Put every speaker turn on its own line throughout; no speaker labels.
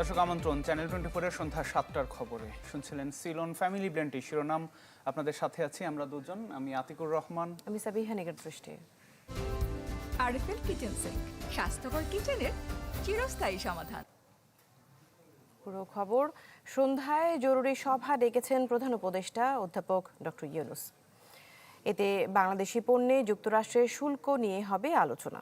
দর্শক আমন্ত্রণ channel twenty ফোরের সন্ধ্যা সাতটার খবরে। শুনছিলেন সিলন ফ্যামিলি ব্র্যান্ডটি শিরোনাম আপনাদের সাথে আছি আমরা দুজন আমি আতিকুর রহমান।
আমি সাবিহা নিগার দৃষ্টি
আরএফএল কিচেন স্বাস্থ্যকর কিচেনের চিরস্থায়ী সমাধান।
পুরো খবর সন্ধ্যায় জরুরি সভা ডেকেছেন প্রধান উপদেষ্টা অধ্যাপক ডক্টর ইউনুস। এতে বাংলাদেশি পণ্যে যুক্তরাষ্ট্রের শুল্ক নিয়ে হবে আলোচনা।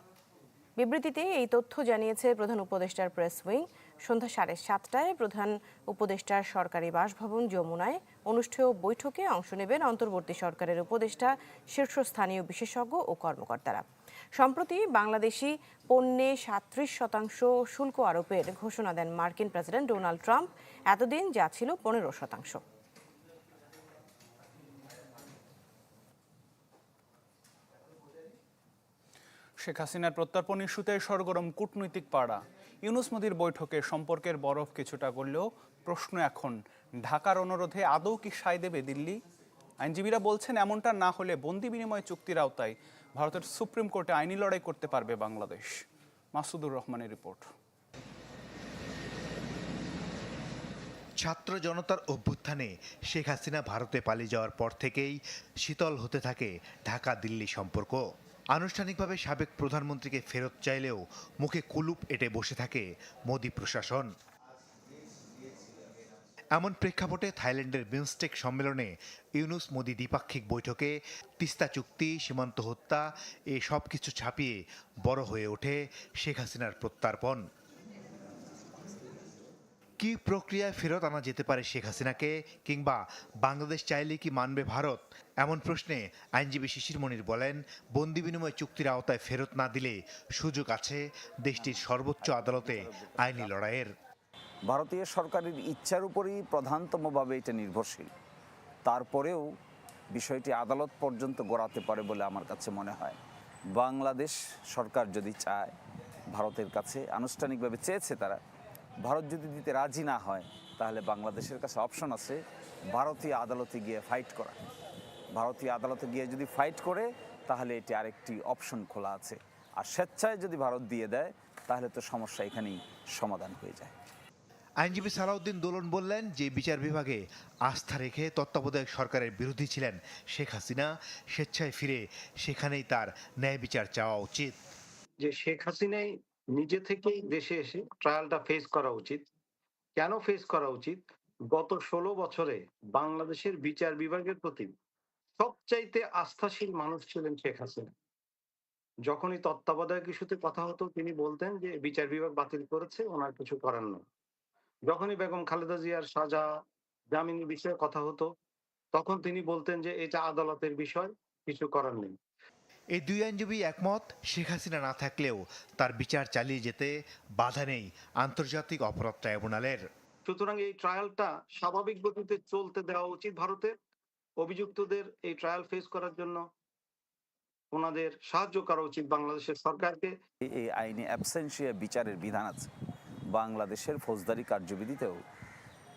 বিবৃতিতে এই তথ্য জানিয়েছে প্রধান উপদেষ্টার প্রেস উইং সন্ধ্যা সাড়ে সাতটায় প্রধান উপদেষ্টার সরকারি বাসভবন যমুনায় অনুষ্ঠেয় বৈঠকে অংশ নেবেন অন্তর্বর্তী সরকারের উপদেষ্টা, শীর্ষস্থানীয় বিশেষজ্ঞ ও কর্মকর্তারা। সম্প্রতি বাংলাদেশি পণ্যে সাত্রিশ শতাংশ শুল্ক আরোপের ঘোষণা দেন মার্কিন প্রেসিডেন্ট ডোনাল্ড ট্রাম্প। এতদিন যা ছিল পনেরো শতাংশ।
শেখ হাসিনার প্রত্যর্পণ ইস্যুতে সরগরম কূটনৈতিক পাড়া। ইউনুস মোদির বৈঠকে সম্পর্কের বরফ কিছুটা করলেও প্রশ্ন এখন, ঢাকার অনুরোধে আদৌ কি সায় দেবে দিল্লি? আইনজীবীরা বলছেন, এমনটা না হলে বন্দি বিনিময় চুক্তির আওতায় ভারতের সুপ্রিম কোর্টে আইনি লড়াই করতে পারবে বাংলাদেশ। মাসুদুর রহমানের রিপোর্ট।
ছাত্র জনতার অভ্যুত্থানে শেখ হাসিনা ভারতে পালিয়ে যাওয়ার পর থেকেই শীতল হতে থাকে ঢাকা দিল্লি সম্পর্ক। আনুষ্ঠানিকভাবে সাবেক প্রধানমন্ত্রীকে ফেরত চাইলেও মুখে কুলুপ এটে বসে থাকে মোদী প্রশাসন। এমন প্রেক্ষাপটে থাইল্যান্ডের বিমস্টেক সম্মেলনে ইউনুস মোদি দ্বিপাক্ষিক বৈঠকে তিস্তা চুক্তি, সীমান্ত হত্যা, এ সব কিছু ছাপিয়ে বড় হয়ে ওঠে শেখ হাসিনার প্রত্যার্পণ। কি প্রক্রিয়ায় ফেরত আনা যেতে পারে শেখ হাসিনাকে কিংবা বাংলাদেশ চাইলে কি মানবে ভারত? এমন প্রশ্নে আইনজীবী শিশির মনির বলেন, বন্দি বিনিময় চুক্তির আওতায় ফেরত না দিলে সুযোগ আছে দেশটির সর্বোচ্চ আদালতে আইনি লড়াইয়ের।
ভারতীয় সরকারের ইচ্ছার উপরই প্রধানতমভাবে এটা নির্ভরশীল। তারপরেও বিষয়টি আদালত পর্যন্ত গড়াতে পারে বলে আমার কাছে মনে হয়। বাংলাদেশ সরকার যদি চায়, ভারতের কাছে আনুষ্ঠানিকভাবে চেয়েছে তারা ভারত যদি দিতে রাজি না হয় তাহলে বাংলাদেশের কাছে অপশন আছে ভারতীয় আদালতে গিয়ে ফাইট করা। ভারতীয় আদালতে গিয়ে যদি ফাইট করে তাহলে এটি আরেকটি অপশন খোলা আছে। আর স্বেচ্ছায় যদি ভারত দিয়ে দেয় তাহলে তো সমস্যা এখানেই সমাধান হয়ে যায়।
আইনজীবী সালাউদ্দিন দোলন বললেন যে বিচার বিভাগে আস্থা রেখে তত্ত্বাবধায়ক সরকারের বিরোধী ছিলেন শেখ হাসিনা। স্বেচ্ছায় ফিরে সেখানেই তার ন্যায় বিচার চাওয়া উচিত।
যে শেখ হাসিনাই নিজে থেকেই দেশে এসে ট্রায়ালটা ফেস করা উচিত। কেন ফেস করা উচিত? গত ষোলো বছরে বাংলাদেশের বিচার বিভাগের প্রতি সবচাইতে আস্থাশীল মানুষ ছিলেন শেখ হাসিনা। যখনই তত্ত্বাবধায়ক ইস্যুতে কথা হতো, তিনি বলতেন যে, বিচার বিভাগ বাতিল করেছে, ওনার কিছু করার নেই। যখনই বেগম খালেদা জিয়ার সাজা, জামিনের বিষয়ে কথা হতো, তখন তিনি বলতেন যে, এটা আদালতের বিষয়, কিছু করার নেই।
এই দুই আইনজীবী একমত শেখ হাসিনা না থাকলেও তার বিচার চালিয়ে যেতে বাধা নেই আন্তর্জাতিক অপরাধ ট্রাইব্যুনালের।
সুতরাং এই ট্রায়ালটা স্বাভাবিক গতিতে চলতে দেওয়া উচিত ভারতের অভিযুক্তদের এই ট্রায়াল ফেস করার জন্য। ওনাদের সাহায্য করা উচিত বাংলাদেশের সরকারকে।
এই- এই আইনে অ্যাবসেন্সিয়া বিচারের বিধান আছে। বাংলাদেশের ফৌজদারি কার্যবিধিতেও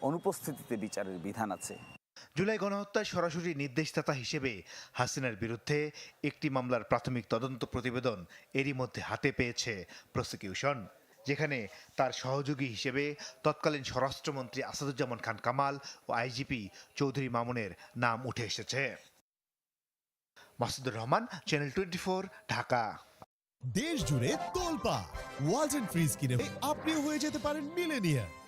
অনুপস্থিতিতে বিচারের বিধান আছে।
জুলাই গণহত্যার সরাসরি নির্দেশদাতা হিসেবে হাসিনার বিরুদ্ধে একটি মামলার প্রাথমিক তদন্ত প্রতিবেদন এরই মধ্যে হাতে পেয়েছে প্রসিকিউশন যেখানে তার সহযোগী হিসেবে তৎকালীন স্বরাষ্ট্রমন্ত্রী আসাদুজ্জামান খান কামাল ও আইজিপি চৌধুরী মামুনের নাম উঠে এসেছে। Masudur Rahman channel twenty Dhaka.
দেশ জুড়ে তোলপা ওয়ালটন ফ্রিজ কিনে আপনিও হয়ে যেতে পারেন মিলেনিয়ার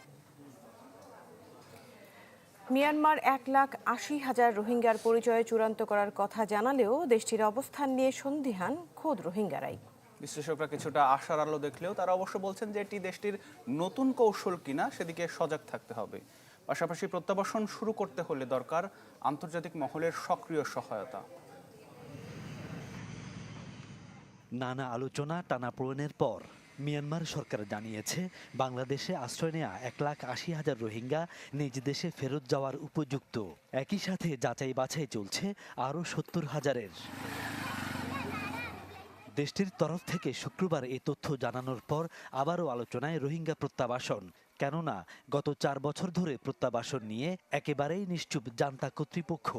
মিয়ানমার এক লাখ আশি হাজার রোহিঙ্গার পরিচয় চূড়ান্ত করার কথা জানালেও দেশটির অবস্থান নিয়ে সন্দিহান খোদ রোহিঙ্গারাই।
বিশ্লেষকরা কিছুটা আশার আলো দেখলেও তারা অবশ্য বলছেন যে এটি দেশটির নতুন কৌশল কিনা সেদিকে সজাগ থাকতে হবে। পাশাপাশি প্রত্যাবাসন শুরু করতে হলে দরকার আন্তর্জাতিক মহলের সক্রিয় সহায়তা।
নানা আলোচনা টানাপোড়েনের পর মিয়ানমার সরকার জানিয়েছে, বাংলাদেশে আশ্রয় নেওয়া এক লাখ আশি হাজার রোহিঙ্গা নিজ দেশে ফেরত যাওয়ার উপযুক্ত। একই সাথে যাচাই বাছাই চলছে আরও সত্তর হাজারের। দেশটির তরফ থেকে শুক্রবার এ তথ্য জানানোর পর আবারও আলোচনায় রোহিঙ্গা প্রত্যাবাসন। কেননা, গত চার বছর ধরে প্রত্যাবাসন নিয়ে একেবারেই নিশ্চুপ জান্তা কর্তৃপক্ষ।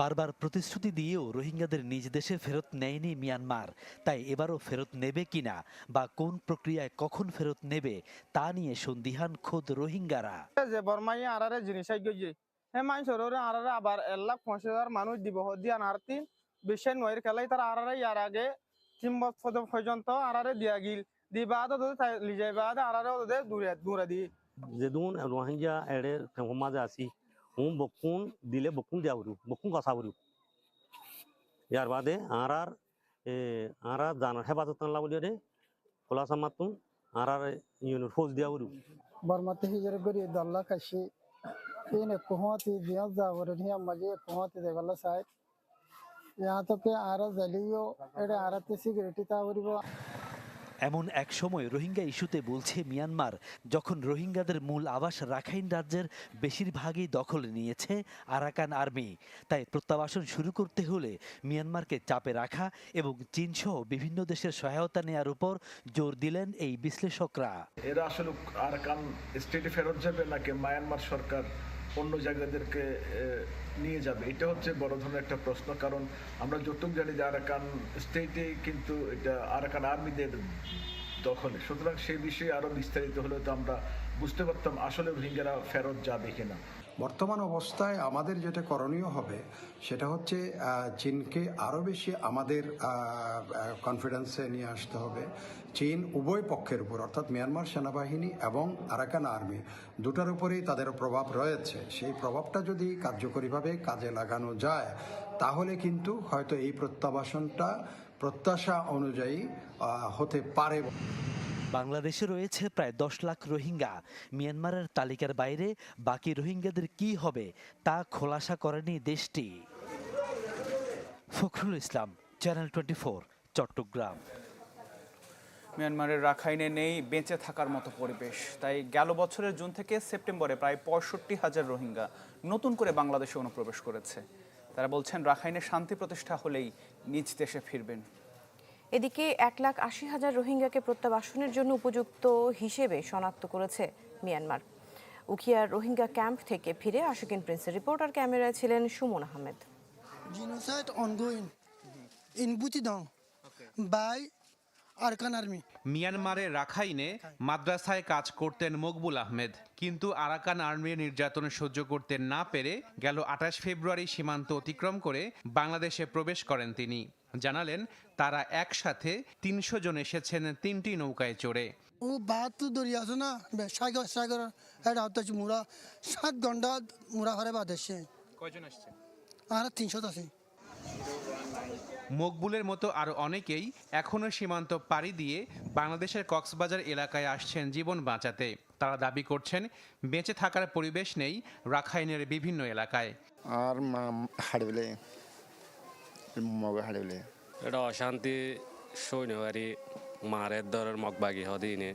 বারবার প্রতিশ্রুতি দিয়েও রোহিঙ্গাদের নিজ দেশে ফেরত নেয়নি মিয়ানমার। তাই এবারও ফেরত নেবে কিনা বা কোন প্রক্রিয়ায় কখন ফেরত নেবে তা নিয়ে সন্দিহান খোদ রোহিঙ্গারা।
যে বর্মাই আরারে জিনিস গিয়ে হে মানুষের আরারে আবার এক লাখ পঞ্চাশ হাজার মানুষ দিব। দিয়া আর তিন বিশ্বের নয়ের খেলাই তারা আরারে ইয়ার আগে তিন বছর পর্যন্ত আরারে দিয়া গিল। দি বাদ লিজাই বাদ আরারে দূরে দূরে দি।
যেদুন রোহিঙ্গা এড়ে সমাজে আছি হুম বকুন দিলে বকুন দিয়া বরু বকুন কথা বরু ইয়ার বাদে আর আর এ আর আর জানার হেফাজত না বলি রে খোলাসা মাতুন আর আর ইউনিট ফৌজ দিয়া বরু
বর্মাতে হিজরে গরি দল্লা কাশি ইনে কুহতি দিয়া যাবরে নিয়া মাঝে কুহতি দেবালা সাই यहाँ तो के आरा जलियो एडे आराते सिगरेटी तावरिबो
এমন এক সময় রোহিঙ্গা ইস্যুতে বলছে মিয়ানমার, যখন রোহিঙ্গাদের মূল আবাস রাখাইন রাজ্যের বেশিরভাগই দখলে নিয়েছে আরাকান আর্মি। তাই প্রত্যাবাসন শুরু করতে হলে মিয়ানমারকে চাপে রাখা এবং চীনসহ বিভিন্ন দেশের সহায়তা নেয়ার উপর জোর দিলেন এই বিশ্লেষকরা।
এরা আসলে আরাকান স্টেটে ফেরত যাবে নাকি মায়ানমার সরকার অন্য জায়গাদেরকে নিয়ে যাবে। এটা হচ্ছে বড় ধরনের একটা প্রশ্ন, কারণ আমরা যতটুক জানি যে আরাকান স্টেটে কিন্তু এটা আরাকান আর্মিদের দখলে। সুতরাং সেই বিষয়ে আরও বিস্তারিত হলে তো আমরা বুঝতে পারতাম আসলে রোহিঙ্গারা ফেরত যাবে কিনা।
বর্তমান অবস্থায় আমাদের যেটা করণীয় হবে, সেটা হচ্ছে চীনকে আরও বেশি আমাদের কনফিডেন্সে নিয়ে আসতে হবে। চীন উভয় পক্ষের উপর, অর্থাৎ মিয়ানমার সেনাবাহিনী এবং আরাকান আর্মি, দুটার উপরেই তাদের প্রভাব রয়েছে। সেই প্রভাবটা যদি কার্যকরীভাবে কাজে লাগানো যায়, তাহলে কিন্তু হয়তো এই প্রত্যাবাসনটা প্রত্যাশা অনুযায়ী হতে পারে।
বাংলাদেশে রয়েছে প্রায় দশ লাখ রোহিঙ্গা। মিয়ানমারের তালিকার বাইরে বাকি রোহিঙ্গাদের কি হবে তা খোলাসা করেনি দেশটি। Fakhrul Islam channel twenty Chattogram.
মিয়ানমারের রাখাইনে নেই, বেঁচে থাকার মতো পরিবেশ। তাই গেল বছরের জুন থেকে সেপ্টেম্বরে প্রায় পঁয়ষট্টি হাজার রোহিঙ্গা নতুন করে বাংলাদেশে অনুপ্রবেশ করেছে। তারা বলছেন, রাখাইনে শান্তি প্রতিষ্ঠা হলেই নিজ দেশে ফিরবেন।
এদিকে এক লাখ আশি হাজার রোহিঙ্গাকে প্রত্যাবাসনের জন্য উপযুক্ত হিসেবে শনাক্ত করেছে মিয়ানমার। উখিয়ার রোহিঙ্গা ক্যাম্প থেকে ফিরে আশুকিন প্রিন্সের রিপোর্টার ক্যামেরায় ছিলেন Suman Ahmed.
Genocide ongoing in Butidong by Arkan Army.
মিয়ানমারের রাখাইনে মাদ্রাসায় কাজ করতেন মকবুল আহমেদ কিন্তু আরাকান আর্মির নির্যাতন সহ্য করতে না পেরে গেল আঠাশ ফেব্রুয়ারি সীমান্ত অতিক্রম করে বাংলাদেশে প্রবেশ করেন তিনি। জানালেন তারা একসাথে তিনশো জন এসেছেন তিনটি নৌকায় চড়ে।
ও তো দরিয়া আছে না? সাগর সাগর এটা হচ্ছে মুরা সাত ঘণ্টা মুরা ঘরে বাদ এসে
কয়জন আসছে
আর তিনশো আছে।
মকবুলের মতো আরও অনেকেই এখনও সীমান্ত পাড়ি দিয়ে বাংলাদেশের কক্সবাজার এলাকায় আসছেন জীবন বাঁচাতে। তারা দাবি করছেন বেঁচে থাকার পরিবেশ নেই রাখাইনের বিভিন্ন এলাকায়।
আর হাড়বেলে মগে হাড়বেলে
এটা অশান্তি সৈন্যবাড়ি মারের দরের মগবাগি হদিনে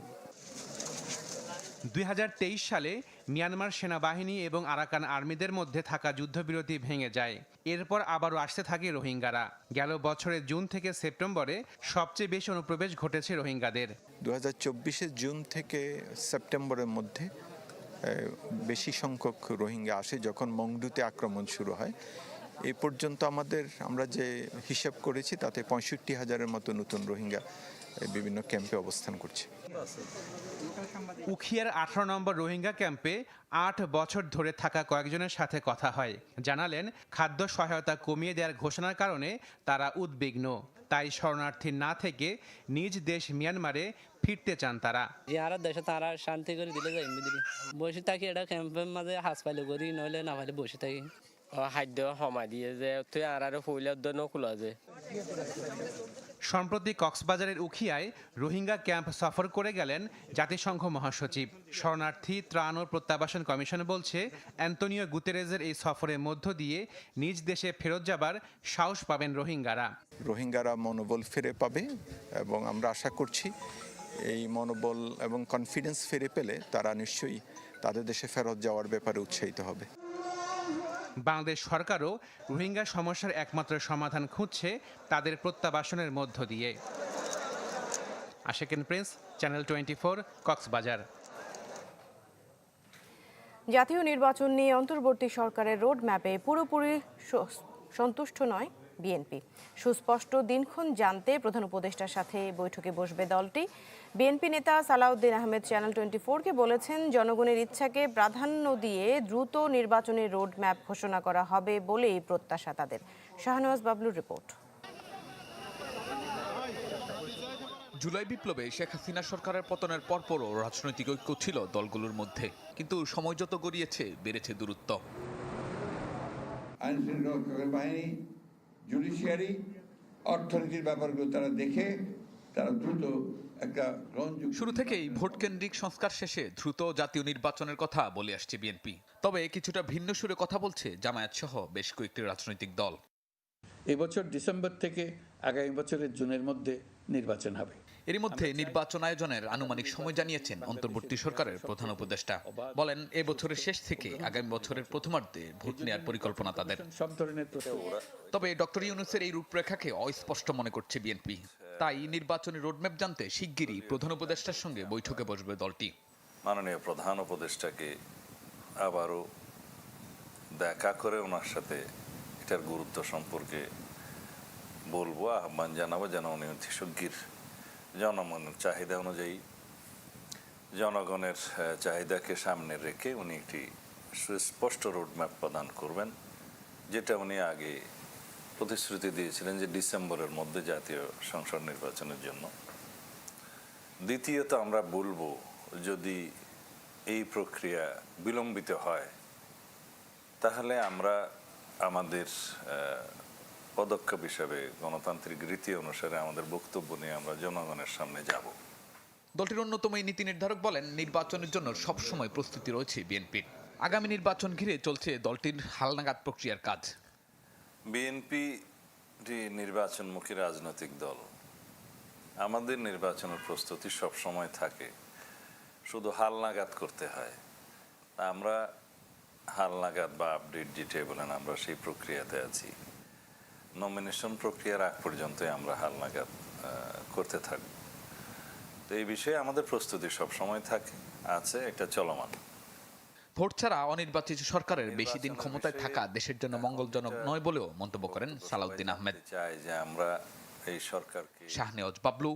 দুই হাজার তেইশ সালে মিয়ানমার সেনাবাহিনী এবং আরাকান আর্মিদের মধ্যে থাকা যুদ্ধবিরতি ভেঙে যায়। এরপর আবারও আসতে থাকে রোহিঙ্গারা। গেল বছরের জুন থেকে সেপ্টেম্বরে সবচেয়ে বেশি অনুপ্রবেশ ঘটেছে রোহিঙ্গাদের।
দু হাজার জুন থেকে সেপ্টেম্বরের মধ্যে বেশি সংখ্যক রোহিঙ্গা আসে যখন মংডুতে আক্রমণ শুরু হয়। এই পর্যন্ত আমাদের আমরা যে হিসাব করেছি তাতে পঁয়ষট্টি হাজারের মতো নতুন রোহিঙ্গা বিভিন্ন ক্যাম্পে অবস্থান করছে।
উখিয়ার আঠারো নম্বর রোহিঙ্গা ক্যাম্পে আট বছর ধরে থাকা কয়েকজনের সাথে কথা হয়। জানালেন খাদ্য সহায়তা কমিয়ে দেওয়ার ঘোষণার কারণে তারা উদ্বিগ্ন। তাই শরণার্থী না থেকে নিজ দেশ মিয়ানমারে ফিরতে চান তারা।
যারা দেশে তারা শান্তি করে দিলে যাই বসে থাকি এটা ক্যাম্পের মাঝে হাস পাইলে করি নইলে না বসে থাকি। খাদ্য সময় দিয়ে যে তুই আর আর ফুলের জন্য খোলা যায়
সম্প্রতি কক্সবাজারের উখিয়ায় রোহিঙ্গা ক্যাম্প সফর করে গেলেন জাতিসংঘ মহাসচিব। শরণার্থী ত্রাণ ও প্রত্যাবাসন কমিশন বলছে অ্যান্তনিও গুতেরেজের এই সফরের মধ্য দিয়ে নিজ দেশে ফেরত যাবার সাহস পাবেন রোহিঙ্গারা।
রোহিঙ্গারা মনোবল ফিরে পাবে এবং আমরা আশা করছি এই মনোবল এবং কনফিডেন্স ফিরে পেলে তারা নিশ্চয়ই তাদের দেশে ফেরত যাওয়ার ব্যাপারে উৎসাহিত হবে।
বাংলাদেশ সরকারও রোহিঙ্গা সমস্যার একমাত্র সমাধান খুঁজছে তাদের প্রত্যাবাসনের মধ্য দিয়ে। Ashequen Prince, channel twenty four, Cox's Bazar.
জাতীয় নির্বাচন নিয়ে অন্তর্বর্তী সরকারের রোড ম্যাপে পুরোপুরি সন্তুষ্ট নয় বিএনপি। সুস্পষ্ট দিনক্ষণ জানতে প্রধান উপদেষ্টার সাথে বৈঠকে বসবে দলটি। বিএনপি নেতা সালাউদ্দিন আহমেদ চ্যানেল টোয়েন্টি ফোরকে বলেছেন জনগণের ইচ্ছাকে প্রাধান্য দিয়ে দ্রুত নির্বাচনের রোড ম্যাপ ঘোষণা করা হবে বলেই প্রত্যাশা তাদের। শাহনওয়াজ বাবলুর রিপোর্ট।
জুলাই বিপ্লবে শেখ হাসিনা সরকারের পতনের পরপরও রাজনৈতিক ঐক্য ছিল দলগুলোর মধ্যে কিন্তু সময় যত গড়িয়েছে বেড়েছে দূরত্ব।
আইন শৃঙ্খলা বাহিনী জুডিশিয়ারি অর্থনীতির ব্যাপারগুলো তারা দেখে তারা দ্রুত একটা গ্রহণযোগ্য
শুরু থেকেই ভোট কেন্দ্রিক সংস্কার শেষে দ্রুত জাতীয় নির্বাচনের কথা বলে আসছে বিএনপি তবে কিছুটা ভিন্ন সুরে কথা বলছে জামায়াত সহ বেশ কয়েকটি রাজনৈতিক দল।
এবছর ডিসেম্বর থেকে আগামী বছরের জুনের মধ্যে নির্বাচন হবে।
এরই মধ্যে নির্বাচন আয়োজনের আনুমানিক সময় জানিয়েছেন অন্তর্বর্তী সরকারের প্রধান উপদেষ্টা। বলেন এ বছরের শেষ থেকে আগামী বছরের প্রথমার্ধে ভোট নেওয়ার পরিকল্পনা তাদের।
সব ধরনের
তবে ডক্টর ইউনুসের এই রূপরেখাকে অস্পষ্ট মনে করছে বিএনপি তাই নির্বাচনী রোডম্যাপ জানতে শিগগিরই প্রধান উপদেষ্টার সঙ্গে বৈঠকে বসবে দলটি।
মাননীয় প্রধান উপদেষ্টাকে আবারও দেখা করে ওনার সাথে এটার গুরুত্ব সম্পর্কে বলব, আহ্বান জানাব যেন উনি অতি শিগগির জনগণের চাহিদা অনুযায়ী জনগণের চাহিদাকে সামনে রেখে উনি একটি সুস্পষ্ট রোডম্যাপ প্রদান করবেন, যেটা উনি আগে প্রতিশ্রুতি দিয়েছিলেন যে ডিসেম্বরের মধ্যে জাতীয় সংসদ নির্বাচনের জন্য। দ্বিতীয়ত আমরা বলব, যদি এই প্রক্রিয়া বিলম্বিত হয়, তাহলে আমরা আমাদের পদক্ষেপ হিসাবে গণতান্ত্রিক রীতি অনুসারে আমাদের বক্তব্য নিয়ে আমরা জনগণের সামনে যাব।
দলটির অন্যতম এই নীতি নির্ধারক বলেন, নির্বাচনের জন্য সবসময় প্রস্তুতি রয়েছে বিএনপির। আগামী নির্বাচন ঘিরে চলছে দলটির হালনাগাদ প্রক্রিয়ার কাজ।
বিএনপি নির্বাচনমুখী রাজনৈতিক দল। আমাদের নির্বাচনের প্রস্তুতি সব সময় থাকে। শুধু হালনাগাদ করতে হয়। আমরা হালনাগাদ বা আপডেট যেটাই বলেন, আমরা সেই প্রক্রিয়াতে আছি। নমিনেশন প্রক্রিয়ার আগ পর্যন্তই আমরা হালনাগাদ করতে থাকব। তো এই বিষয়ে আমাদের প্রস্তুতি সব সময় থাকে, আছে, এটা চলমান।
ভোট ছাড়া অনির্বাচিত সরকারের বেশি দিন ক্ষমতায় থাকা দেশের জন্য মঙ্গলজনক নয় বলেও মন্তব্য করেন সালাউদ্দিন আহমেদ।
আমরা এই সরকারকে
শাহনেওয়াজ বাবলু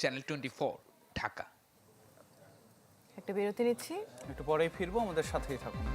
চ্যানেল টোয়েন্টি ঢাকা।
একটা বিরতি নিচ্ছি।
একটু পরেই ফিরবো আমাদের সাথেই থাকুন।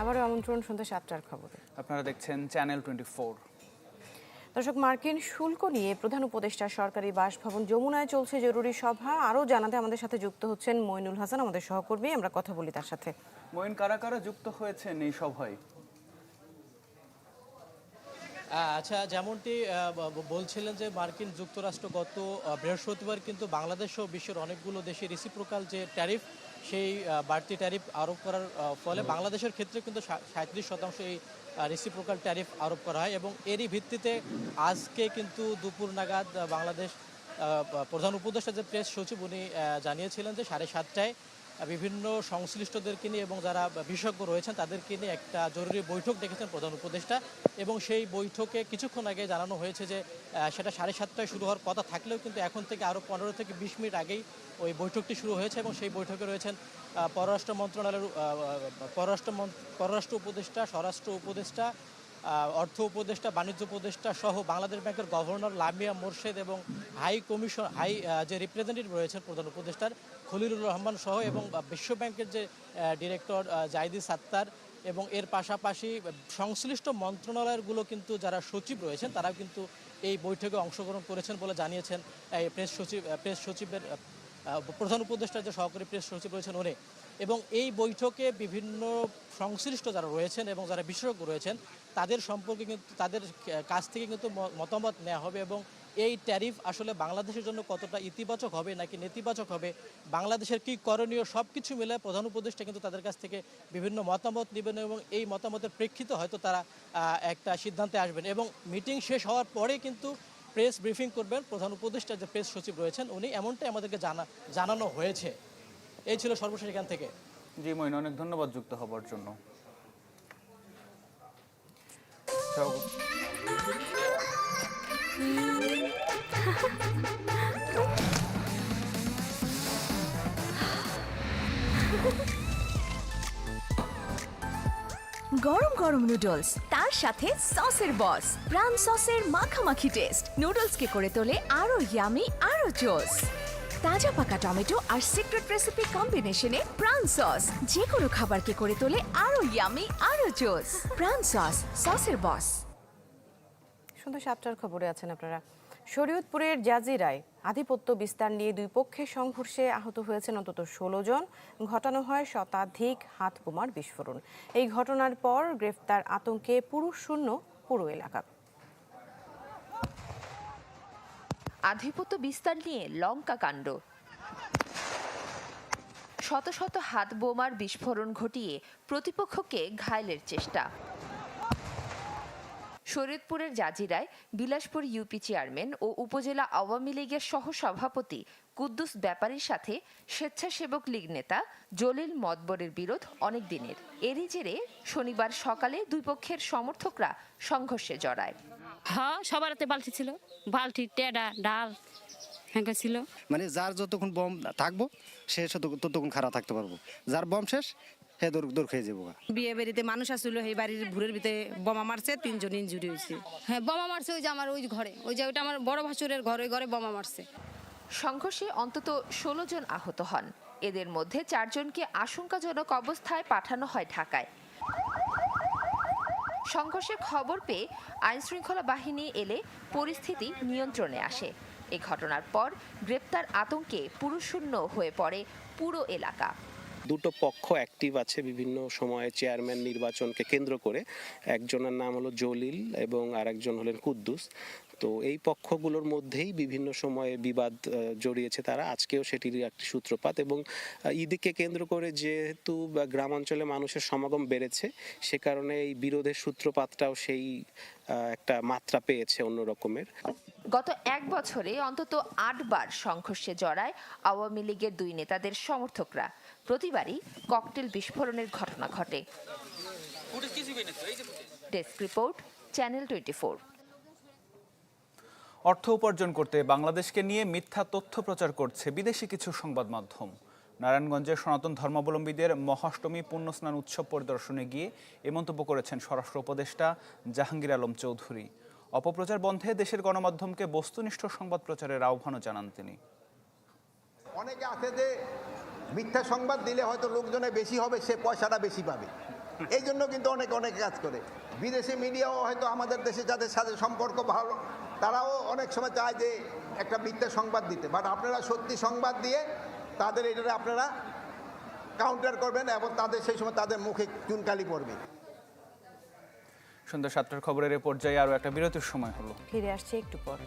আবারও আমন্ত্রণ সন্ধ্যা সাতটার খবরে।
আপনারা দেখছেন চ্যানেল টোয়েন্টি ফোর
দর্শক মার্কিন শুল্ক নিয়ে প্রধান উপদেষ্টা সরকারি বাসভবন যমুনায় চলছে জরুরি সভা। আরও জানাতে আমাদের সাথে যুক্ত হচ্ছেন মইনুল হাসান আমাদের সহকর্মী। আমরা কথা বলি তার সাথে।
মইন কারা কারা যুক্ত হয়েছেন এই সভায়?
আচ্ছা যেমনটি বলছিলেন যে মার্কিন যুক্তরাষ্ট্র গত বৃহস্পতিবার কিন্তু বাংলাদেশ সহ বিশ্বের অনেকগুলো দেশে রেসিপ্রোকাল যে ট্যারিফ সেই বাড়তি ট্যারিফ আরোপ করার ফলে বাংলাদেশের ক্ষেত্রে কিন্তু সাঁত্রিশ শতাংশ এই রেসিপ্রোকাল ট্যারিফ আরোপ করা হয় এবং এরই ভিত্তিতে আজকে কিন্তু দুপুর নাগাদ বাংলাদেশ প্রধান উপদেষ্টা যে প্রেস সচিব উনি জানিয়েছিলেন যে সাড়ে সাতটায় বিভিন্ন সংশ্লিষ্টদেরকে নিয়ে এবং যারা বিশেষজ্ঞ রয়েছেন, তাদেরকে নিয়ে একটা জরুরি বৈঠক ডেকেছেন প্রধান উপদেষ্টা। এবং সেই বৈঠকে কিছুক্ষণ আগে জানানো হয়েছে যে সেটা সাড়ে সাতটায় শুরু হওয়ার কথা থাকলেও কিন্তু এখন থেকে আরও পনেরো থেকে বিশ মিনিট আগেই ওই বৈঠকটি শুরু হয়েছে এবং সেই বৈঠকে রয়েছেন পররাষ্ট্র মন্ত্রণালয়ের পররাষ্ট্র পররাষ্ট্র উপদেষ্টা, স্বরাষ্ট্র উপদেষ্টা অর্থ উপদেষ্টা, বাণিজ্য উপদেষ্টা সহ বাংলাদেশ ব্যাংকের গভর্নর লামিয়া মোর্শেদ এবং হাই কমিশন, হাই যে রিপ্রেজেন্টেটিভ রয়েছেন প্রধান উপদেষ্টার খলিলুর রহমান সহ এবং বিশ্ব ব্যাংকের যে ডিরেক্টর জাইদি সাত্তার এবং এর পাশাপাশি সংশ্লিষ্ট মন্ত্রণালয়গুলো কিন্তু যারা সচিব রয়েছেন তারাও কিন্তু এই বৈঠকে অংশগ্রহণ করেছেন বলে জানিয়েছেন, এই প্রেস সচিব প্রেস সচিবের প্রধান উপদেষ্টার যে সহকারী প্রেস সচিব রয়েছেন উনি। এবং এই বৈঠকে বিভিন্ন সংশ্লিষ্ট যারা রয়েছেন এবং যারা বিশেষজ্ঞ রয়েছেন তাদের সম্পর্কে কিন্তু, তাদের কাছ থেকে কিন্তু মতামত নেওয়া হবে এবং এই ট্যারিফ আসলে বাংলাদেশের জন্য কতটা ইতিবাচক হবে নাকি নেতিবাচক হবে, বাংলাদেশের কি করণীয় সব কিছু মিলে প্রধান উপদেষ্টা কিন্তু তাদের কাছ থেকে বিভিন্ন মতামত নেবেন এবং এই মতামতের প্রেক্ষিতে হয়তো তারা একটা সিদ্ধান্তে আসবেন এবং মিটিং শেষ হওয়ার পরে কিন্তু প্রেস ব্রিফিং করবেন প্রধান উপদেষ্টা যে প্রেস সচিব রয়েছেন, উনি এমনটাই আমাদেরকে জানা, জানানো হয়েছে। এই ছিল সর্বশেষ এখান থেকে।
জি মইন অনেক ধন্যবাদ যুক্ত হবার জন্য।
গরম গরম নুডলস তার সাথে সসের বস প্রাণ সসের মাখামাখি টেস্ট নুডলসকে করে তোলে আরও ইয়ামি আরও জোস। তাজা পাকা টমেটো আর সিক্রেট রেসিপি কম্বিনেশনে প্রাণ সস যে কোনো খাবারকে করে তোলে আরও ইয়ামি আরও জোস প্রাণ সস সসের বস
সন্ধ্যা সাতটার খবরে আছেন আপনারা। শরীয়তপুরের জাজিরায় আধিপত্য বিস্তার নিয়ে দুই পক্ষের সংঘর্ষে আহত হয়েছেন অন্তত ষোলো জন। ঘটানো হয় শতাধিক হাত বোমার বিস্ফোরণ। এই ঘটনার পর গ্রেফতার আতঙ্কে পুরুষ শূন্য পুরো এলাকা।
আধিপত্য বিস্তার নিয়ে লঙ্কা কাণ্ড। শত শত হাত বোমার বিস্ফোরণ ঘটিয়ে প্রতিপক্ষকে ঘায়লের চেষ্টা। শরীয়তপুরের জাজিরায় বিলাসপুর ইউপি চেয়ারম্যান ও উপজেলা আওয়ামী লীগের সহসভাপতি কুদ্দুস ব্যাপারীর সাথে স্বেচ্ছাসেবক লীগ নেতা জলিল মদবরের বিরোধ অনেক দিনের। এরই জেরে শনিবার সকালে দুই পক্ষের সমর্থকরা সংঘর্ষে জড়ায়।
হ্যাঁ সবার হাতে বালতি ছিল। বালতি, টেডা, ডাল হ্যাঁ ছিল?
মানে যার যতক্ষণ বম থাকব সে তত- ততক্ষণ খারাপ থাকতে পারব। যার বম শেষ সে দৌড় দৌড় খেয়ে যাব
বিয়ে বাড়িতে মানুষ আসছিল এই বাড়ির ভুরের ভিতরে বোমা মারছে তিনজন ইঞ্জুরি হয়েছে।
হ্যাঁ বোমা মারছে ওই যে আমার ওই ঘরে। ওই যে ওইটা আমার বড় ভাসুরের ঘর ঘরে বোমা মারছে।
সংঘর্ষে অন্তত ষোলো জন আহত হন। এদের মধ্যে চারজনকে আশঙ্কাজনক অবস্থায় পাঠানো হয় ঢাকায়। সংঘর্ষের খবর পেয়ে আইনশৃঙ্খলা বাহিনী এলে পরিস্থিতি নিয়ন্ত্রণে আসে। এই ঘটনার পর গ্রেপ্তার আতঙ্কে পুরুষশূন্য হয়ে পড়ে পুরো এলাকা।
দুটো পক্ষ অ্যাক্টিভ আছে বিভিন্ন সময়ে চেয়ারম্যান নির্বাচনকে কেন্দ্র করে। একজনের নাম হলো জলিল এবং আরেকজন হলেন কুদ্দুস। তো এই পক্ষগুলোর মধ্যেই বিভিন্ন সময়ে বিবাদ জড়িয়েছে তারা। আজকেও সেটির একটি সূত্রপাত এবং ঈদকে কেন্দ্র করে যেহেতু গ্রামাঞ্চলে মানুষের সমাগম বেড়েছে, সে কারণে এই বিরোধের সূত্রপাতটাও সেই একটা মাত্রা পেয়েছে অন্য রকমের।
গত এক বছরে অন্তত আটবার সংঘর্ষে জড়ায় আওয়ামী লীগের দুই নেতাদের সমর্থকরা। প্রতিবারই ককটেল বিস্ফোরণের ঘটনা ঘটে। ডেস্ক রিপোর্ট, চ্যানেল টোয়েন্টি
অর্থ উপার্জন করতে বাংলাদেশকে নিয়ে মিথ্যা তথ্য প্রচার করছে বিদেশি কিছু সংবাদ মাধ্যম। নারায়ণগঞ্জে সনাতন ধর্মাবলম্বীদের মহাষ্টমী পুণ্যস্নান উৎসব পরিদর্শনে গিয়ে এ মন্তব্য করেছেন স্বরাষ্ট্র উপদেষ্টা জাহাঙ্গীর আলম চৌধুরী। অপপ্রচার বন্ধে দেশের গণমাধ্যমকে বস্তুনিষ্ঠ সংবাদ প্রচারের আহ্বানও জানান তিনি।
অনেকে আছে যে মিথ্যা সংবাদ দিলে হয়তো লোকজনে বেশি হবে, সে পয়সাটা বেশি পাবে। এই জন্য কিন্তু অনেক অনেক কাজ করে। বিদেশি মিডিয়াও হয়তো আমাদের দেশে যাদের সাথে সম্পর্ক ভালো, তারাও অনেক সময় চায় যে একটা মিথ্যা সংবাদ দিতে। বাট আপনারা সত্যি সংবাদ দিয়ে তাদের এটারে আপনারা কাউন্টার করবেন এবং তাদের সেই সময় তাদের মুখে চুনকালি পড়বে।
সন্ধ্যা সাতটার খবরের এ পর্যায়ে আরও একটা বিরতির সময় হলো।
ফিরে আসছে একটু পর।